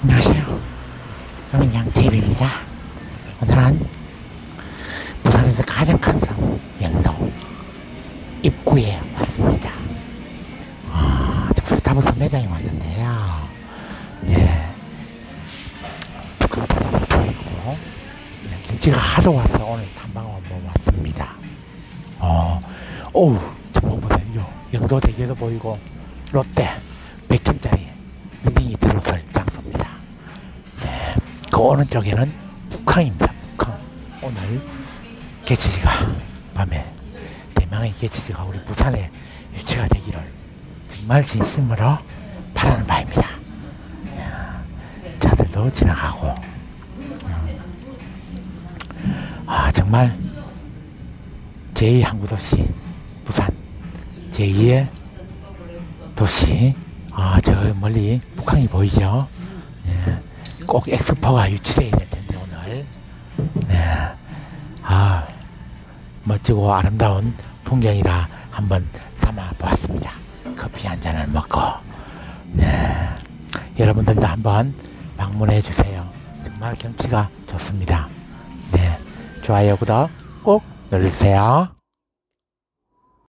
안녕하세요. 저는 양태입입니다. 오늘은 부산에서 가장 큰 성, 영동 입구에 왔습니다. 아, 저 스타벅스 매장에 왔는데요. 네. 북한 바다도 보이고, 네, 김치가 하도 와서 오늘 탐방을 한번 왔습니다. 어, 오우, 정말 보세요. 영도대교도 보이고, 롯데 100점짜리 그 오른쪽에는 북항입니다. 북항. 오늘 개치지가 밤에 대망의 개치지가 우리 부산에 유치가 되기를 정말 진심으로 바라는 바입니다. 야, 차들도 지나가고 음. 아 정말 제2 항구도시 부산 제2의 도시 아 저 멀리 북한이 보이죠 예, 꼭 엑스포가 유치돼야 될 텐데 오늘. 네. 아 멋지고 아름다운 풍경이라 한번 삼아 보았습니다. 커피 한 잔을 먹고. 네. 여러분들도 한번 방문해 주세요. 정말 경치가 좋습니다. 네. 좋아요 구독 꼭 눌러주세요